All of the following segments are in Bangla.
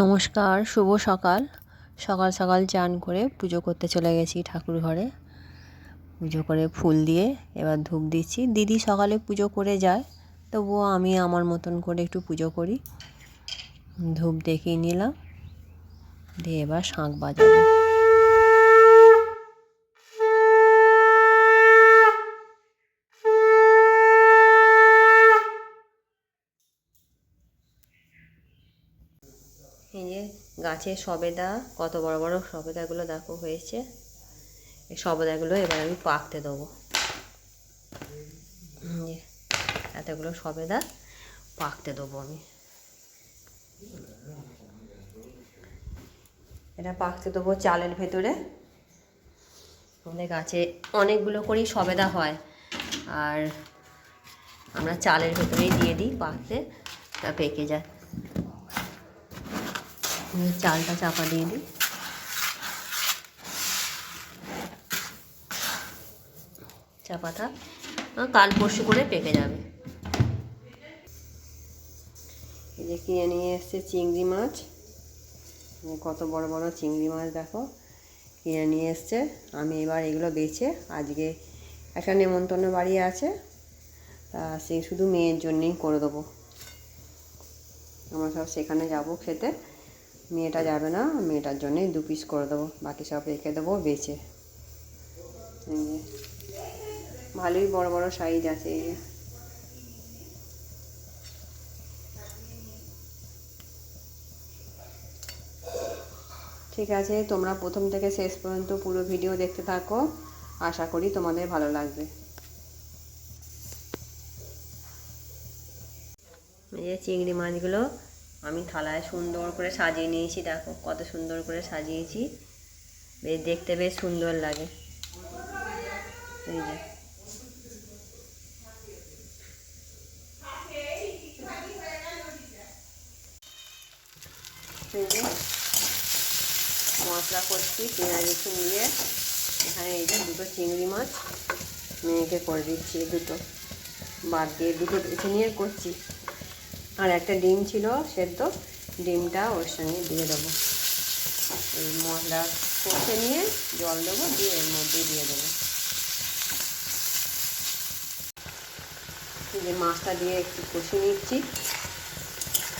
নমস্কার, শুভ সকাল। সকাল সকাল চান করে পুজো করতে চলে গেছি ঠাকুর ঘরে পুজো করে ফুল দিয়ে এবার ধূপ দিচ্ছি। দিদি সকালে পুজো করে যায়, তবুও আমি আমার মতন করে একটু পুজো করি। ধূপ দেখিয়ে নিলাম, দিয়ে এবার শাঁখ বাজাবো। গাছে সবেদা, কত বড় বড় সবেদাগুলো দেখো হয়েছে। এই সবেদাগুলো এবার আমি পাকতে দেবো। এতগুলো সবেদা পাকতে দেবো আমি। এটা পাকতে দেবো চালের ভেতরে। আমাদের গাছে অনেকগুলো করেই সবেদা হয়। আর আমরা চালের ভেতরেই দিয়ে দিই পাকতে, তা পেকে যায়। আমি চালটা চাপা দিয়ে দিই। চাপা থাক কাল পরশু করে পেকে যাবে। এই যে কিনে নিয়ে এসছে চিংড়ি মাছ। কত বড় বড় চিংড়ি মাছ, দেখো। কিনে নিয়ে এসছে। আমি এবার এগুলো বেছে আজকে একটা নেমন্তন্ন বাড়ি আছে। তা সেই শুধু মেয়ের জন্যেই করে দেবো। আমরা সব সেখানে যাব খেতে। মেয়েটা যাবে না, মেয়েটার জন্যই দু পিস করে দেবো, বাকি সব রেখে দেবো, বেচে। ভালোই বড় বড় সাইজ আছে এই ঠিক আছে, তোমরা প্রথম থেকে শেষ পর্যন্ত পুরো ভিডিও দেখতে থাকো, আশা করি তোমাদের ভালো লাগবে। এই যে চিংড়ি মাছগুলো আমি থালায় সুন্দর করে সাজিয়ে নিয়েছি, দেখো কত সুন্দর করে সাজিয়েছি। বেশ, দেখতে বেশ সুন্দর লাগে। যে। মশলা করছি পেঁয়াজ রসুন দিয়ে এখানে এই যে দুটো চিংড়ি মাছ, মেয়েকে করে দিচ্ছি দুটো। বাদ দিয়ে দুটো বেছে নিয়ে করছি। আর একটা ডিম ছিল সেদ্ধ, ডিমটা ওর সঙ্গে দিয়ে দেবো। এই মশলা কষে নিয়ে জল দেবো, দিয়ে এর মধ্যে দিয়ে দেবো। যে মাছটা দিয়ে একটু কষে নিচ্ছি,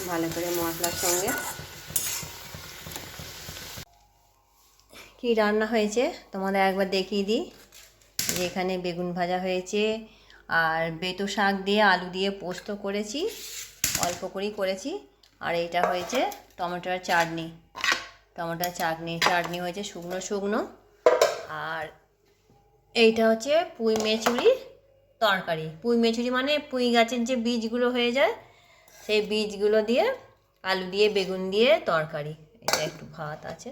ভালো করে মশলার সঙ্গে। কি রান্না হয়েছে? তোমাদের একবার দেখিয়ে দিই। যে এখানে বেগুন ভাজা হয়েছে, আর বেতো শাক দিয়ে আলু দিয়ে পোস্ত করেছি। অল্প করেই করেছি। আর এইটা হয়েছে টমেটোর চাটনি। টমেটোর চাটনি চাটনি হয়েছে শুকনো শুকনো। আর এইটা হচ্ছে পুঁই মেচুরি তরকারি। পুঁই মেচুরি মানে পুঁই গাছের যে বীজগুলো হয়ে যায়, সেই বীজগুলো দিয়ে আলু দিয়ে, বেগুন দিয়ে তরকারি। এটা একটু ভাত আছে।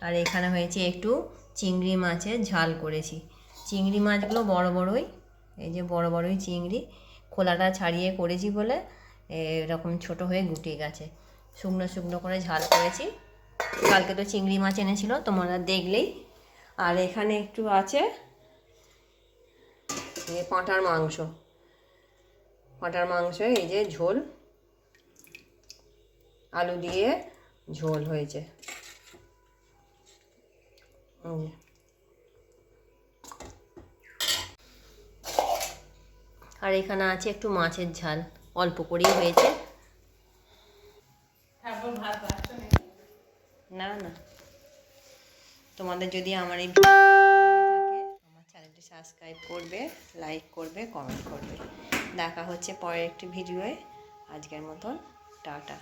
আর এখানে হয়েছে একটু চিংড়ি মাছের ঝাল করেছি। চিংড়ি মাছগুলো বড় বড়ই এই যে বড় বড়ই চিংড়ি, খোলাটা ছাড়িয়ে করেছি বলে এরকম ছোট হয়ে গুটিয়ে গেছে। শুকনো শুকনো করে ঝাল করেছি। কালকে তো চিংড়ি মাছ এনেছিল, তোমরা দেখলেই। আর এখানে একটু আছে পাঁটার মাংস। পাঁটার মাংস, এই যে ঝোল। আলু দিয়ে ঝোল হয়েছে। আর এখানে আছে একটু মাছের ঝাল অল্প করেই হয়েছে। না না। তোমাদের যদি আমার এই আমার চ্যানেলটি সাবস্ক্রাইব করবে লাইক করবে কমেন্ট করবে। দেখা হচ্ছে পরের একটি ভিডিওয়ে আজকের মতন টাটা।